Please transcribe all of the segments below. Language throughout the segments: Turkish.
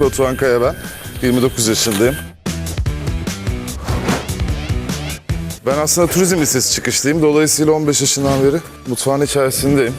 Batuhan Kaya ben. 29 yaşındayım. Ben aslında turizm lisesi çıkışlıyım. Dolayısıyla 15 yaşından beri mutfağın içerisindeyim.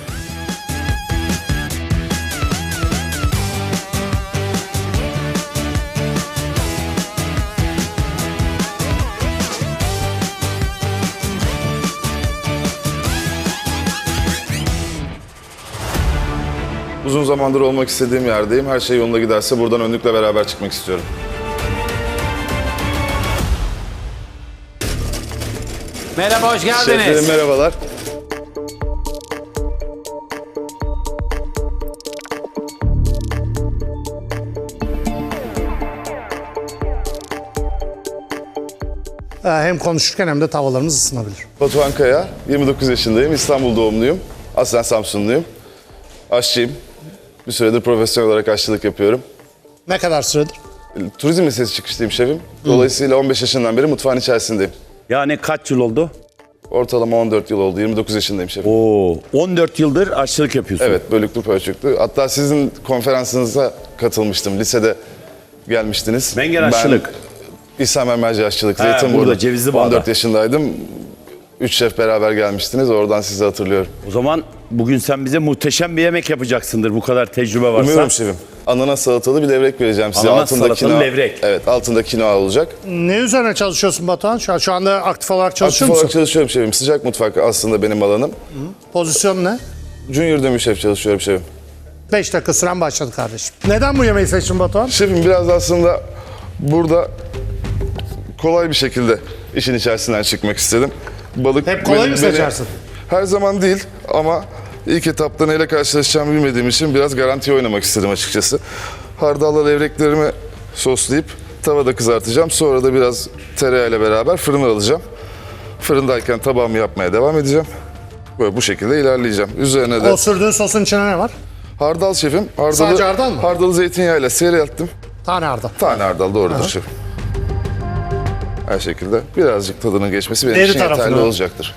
Zamandır olmak istediğim yerdeyim. Her şey yolunda giderse buradan önlükle beraber çıkmak istiyorum. Merhaba, hoş geldiniz. Şeflerim merhabalar. Ee, Hem konuşurken hem de tavalarımız ısınabilir. Batuhan Kaya, 29 yaşındayım. İstanbul doğumluyum. Aslen Samsunluyum. Aşçıyım. Bir süredir profesyonel olarak aşçılık yapıyorum. Ne kadar süredir? Turizm lisesi çıkışlıyım şefim. Dolayısıyla 15 yaşından beri mutfağın içerisindeyim. Yani kaç yıl oldu? Ortalama 14 yıl oldu. 29 yaşındayım şefim. Oo, 14 yıldır aşçılık yapıyorsun. Evet, bölüklü pörçüklü. Hatta sizin konferansınıza katılmıştım. Lisede gelmiştiniz. Menger aşçılık. Ben İhsan Mermerci aşçılık. Ha, Zeytinburnu. burada, Cevizli Bağ'da. 14 yaşındaydım. Üç şef beraber gelmiştiniz. Oradan sizi hatırlıyorum. O zaman bugün sen bize muhteşem bir yemek yapacaksındır bu kadar tecrübe varsa. Umuyorum şefim. Ananas salatalı bir levrek vereceğim size. Ananas salatalı levrek. Evet, altında kinoa olacak. Ne üzerine çalışıyorsun Batuhan? Şu, an- şu anda aktif olarak Aktif çalışıyor olarak musun? çalışıyorum şefim. Sıcak mutfak aslında benim alanım. Pozisyon ne? Junior dönmüş şef çalışıyorum şefim. 5 dakika süren başladı kardeşim. Neden bu yemeği seçtin Batuhan? Şefim biraz da aslında burada kolay bir şekilde işin içerisinden çıkmak istedim. Balık Hep kolay benim- mı beni- seçersin? Her zaman değil ama ilk etapta neyle karşılaşacağımı bilmediğim için biraz garantiye oynamak istedim açıkçası. Hardalla levreklerimi soslayıp tavada kızartacağım. Sonra da biraz tereyağıyla beraber fırına alacağım. Fırındayken tabağımı yapmaya devam edeceğim. Böyle bu şekilde ilerleyeceğim. Üzerine de O sürdüğün sosun içine ne var? hardal şefim. Hardalı, Sadece hardal mı? Hardalı zeytinyağıyla seyrelttim. Tane hardal. Tane hardal doğrudur şefim. Her şekilde birazcık tadının geçmesi benim Deri için yeterli tarafına. olacaktır.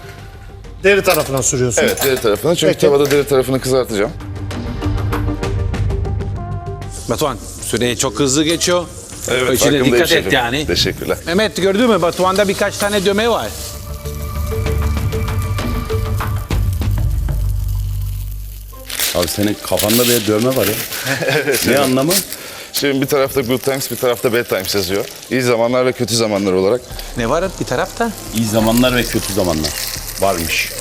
Deri tarafına sürüyorsun. Evet deri tarafını çünkü Peki. tavada deri tarafını kızartacağım. Batuhan, süre çok hızlı geçiyor. Evet İçine farkındayım dikkat et şefim. yani. Teşekkürler. Mehmet gördün mü Batuhan'da birkaç tane döme var. Abi senin kafanda bir dövme var ya. ne anlamı? Şimdi bir tarafta good times bir tarafta bad times yazıyor. İyi zamanlar ve kötü zamanlar olarak. Ne var bir tarafta? İyi zamanlar ve kötü zamanlar varmış.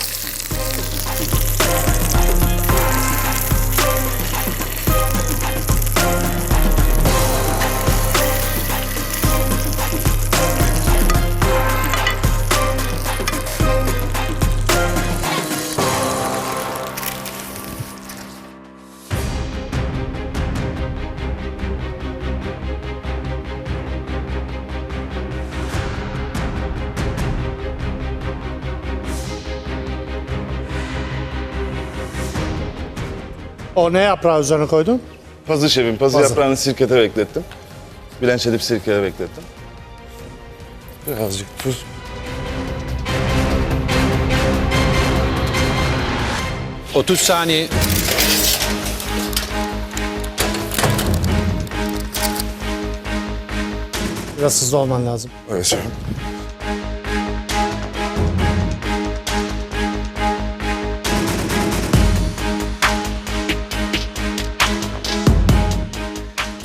O ne yaprağı üzerine koydun? Pazı şefim. Pazı, Pazı. yaprağını sirkete beklettim. Bilenç edip sirkeye beklettim. Birazcık tuz. 30 saniye. Biraz hızlı olman lazım. Evet şefim.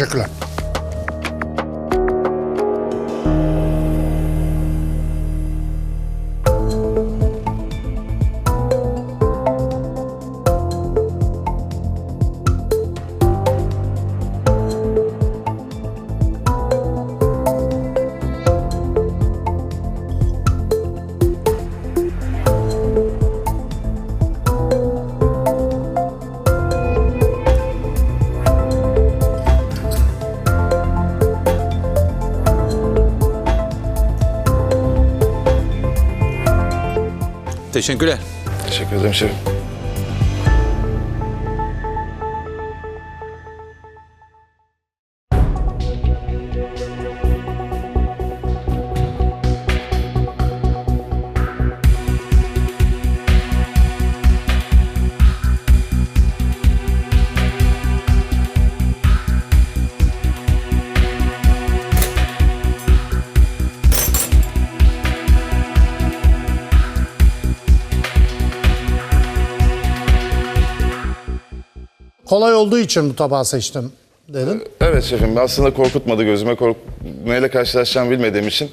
Teşekkürler. Teşekkürler. Teşekkür ederim şefim. Kolay olduğu için bu tabağı seçtim dedin. Evet şefim aslında korkutmadı gözüme. Kork... Neyle karşılaşacağımı bilmediğim için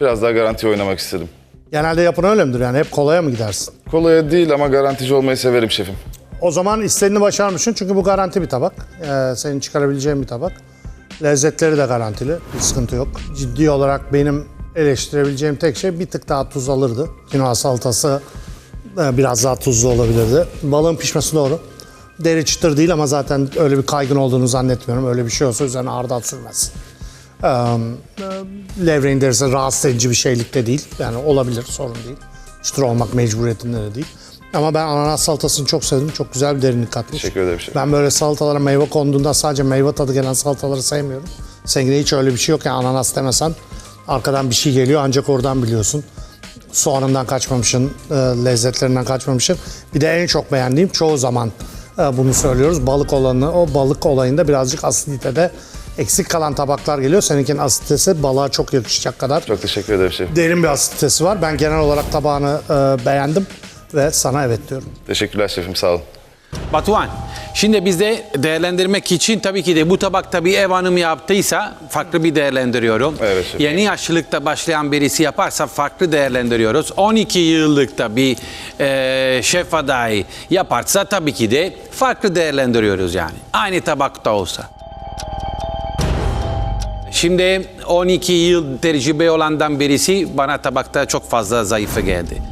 biraz daha garanti oynamak istedim. Genelde yapın öyle midir yani hep kolaya mı gidersin? Kolaya değil ama garantici olmayı severim şefim. O zaman istediğini başarmışsın çünkü bu garanti bir tabak. Ee, senin çıkarabileceğin bir tabak. Lezzetleri de garantili. Bir sıkıntı yok. Ciddi olarak benim eleştirebileceğim tek şey bir tık daha tuz alırdı. Kinoa salatası e, biraz daha tuzlu olabilirdi. Balığın pişmesi doğru. Deri çıtır değil ama zaten öyle bir kaygın olduğunu zannetmiyorum. Öyle bir şey olsa üzerine hardal sürmez. Ee, levreğin derisi rahatsız edici bir şeylikte değil. Yani olabilir sorun değil. Çıtır olmak mecburiyetinde de değil. Ama ben ananas salatasını çok sevdim. Çok güzel bir derinlik katmış. Teşekkür ederim şefim. Ben böyle salatalara meyve konduğunda sadece meyve tadı gelen salataları sevmiyorum. Seninle hiç öyle bir şey yok yani ananas demesen arkadan bir şey geliyor ancak oradan biliyorsun. Soğanından kaçmamışsın, lezzetlerinden kaçmamışsın. Bir de en çok beğendiğim çoğu zaman bunu söylüyoruz. Balık olanı, o balık olayında birazcık asiditede eksik kalan tabaklar geliyor. Seninkinin asiditesi balığa çok yakışacak kadar Çok teşekkür ederim şefim. derin bir asiditesi var. Ben genel olarak tabağını e, beğendim ve sana evet diyorum. Teşekkürler şefim sağ olun. Batuhan, şimdi bizde değerlendirmek için tabii ki de bu tabakta bir ev hanımı yaptıysa farklı bir değerlendiriyorum. Evet, şefim. Yeni yaşlılıkta başlayan birisi yaparsa farklı değerlendiriyoruz. 12 yıllıkta bir e, şef adayı yaparsa tabii ki de farklı değerlendiriyoruz yani. Aynı tabakta olsa. Şimdi 12 yıl tecrübe olandan birisi bana tabakta çok fazla zayıfı geldi.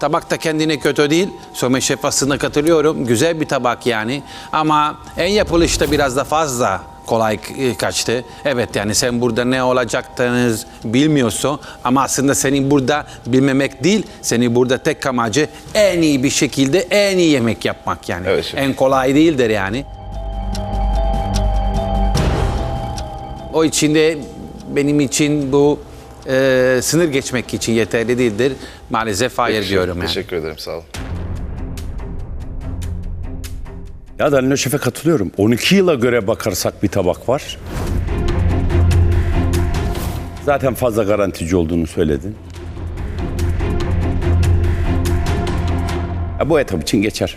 Tabak da kendine kötü değil. Söme şef aslında katılıyorum. Güzel bir tabak yani. Ama en yapılışta biraz da fazla kolay e, kaçtı. Evet yani sen burada ne olacaklarınız bilmiyorsun. Ama aslında senin burada bilmemek değil. Senin burada tek amacı en iyi bir şekilde en iyi yemek yapmak yani. Evet, en kolay değildir yani. O içinde benim için bu e, sınır geçmek için yeterli değildir. Maalesef hayır Peki, diyorum yani. Teşekkür ederim sağ olun. Ya Danilo Şef'e katılıyorum. 12 yıla göre bakarsak bir tabak var. Zaten fazla garantici olduğunu söyledin. Ya bu etap için geçer.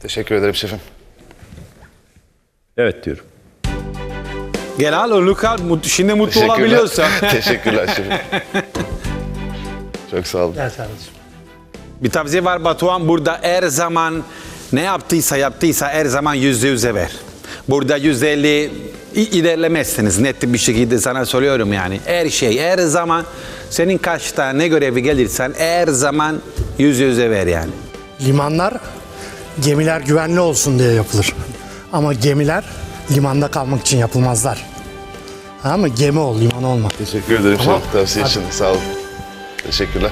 Teşekkür ederim şefim. Evet diyorum. Gel al Luka şimdi mutlu Teşekkürler. olabiliyorsun. Teşekkürler şefim. Çok sağ olun. Gel kardeşim. bir tavsiye var Batuhan burada her zaman ne yaptıysa yaptıysa her zaman yüzde yüze ver. Burada yüzde elli ilerlemezsiniz net bir şekilde sana söylüyorum yani. Her şey her zaman senin kaçta ne görevi gelirsen her zaman yüzde yüze ver yani. Limanlar gemiler güvenli olsun diye yapılır. Ama gemiler limanda kalmak için yapılmazlar. Ama gemi ol, liman olma. Teşekkür ederim Tamam. şefim tavsiye için. Sağ olun. Teşekkürler.